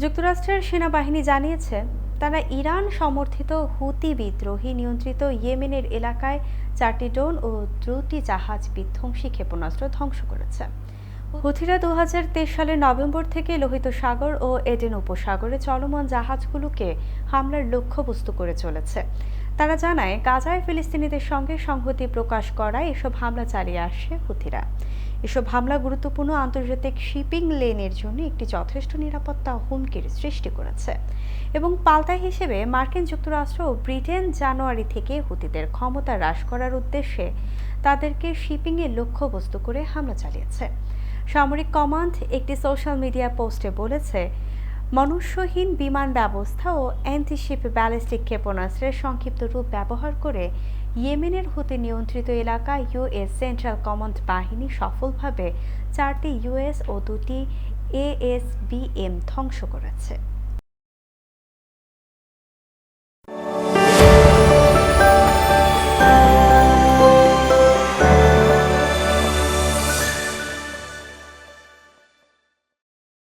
যুক্তরাষ্ট্রের সেনাবাহিনী জানিয়েছে, তারা ইরান সমর্থিত হুতি বিদ্রোহী নিয়ন্ত্রিত ইয়েমেনের এলাকায় চারটি ড্রোন ও দুটি জাহাজ বিধ্বংসী ক্ষেপণাস্ত্র ধ্বংস করেছে। হুথিরা দু হাজার তেইশ সালের নভেম্বর থেকে লোহিত সাগর ও এডেন উপসাগরে চলমান জাহাজগুলোকে হামলার লক্ষ্যবস্তু করে চলেছে। তারা জানায়, গাজায় ফিলিস্তিনিদের সঙ্গে সংহতি প্রকাশ করায় এসব হামলা চালিয়ে আসছে হুথিরা। এসব হামলা গুরুত্বপূর্ণ আন্তর্জাতিক শিপিং লেনের জন্য একটি যথেষ্ট নিরাপত্তা হুমকির সৃষ্টি করেছে এবং পাল্টা হিসেবে মার্কিন যুক্তরাষ্ট্র ও ব্রিটেন জানুয়ারি থেকে হুতিদের ক্ষমতা হ্রাস করার উদ্দেশ্যে তাদেরকে শিপিংয়ের লক্ষ্যবস্তু করে হামলা চালিয়েছে। সামরিক কমান্ড একটি সোশ্যাল মিডিয়া পোস্টে বলেছে মনুষ্যহীন বিমান ব্যবস্থা ও অ্যান্টিশিপ ব্যালিস্টিক ক্ষেপণাস্ত্রের সংক্ষিপ্ত রূপ ব্যবহার করে ইয়েমেনের হতে নিয়ন্ত্রিত এলাকা ইউএস সেন্ট্রাল কমান্ড বাহিনী সফলভাবে চারটি ইউএস ও দুটি এএসবিএম ধ্বংস করেছে।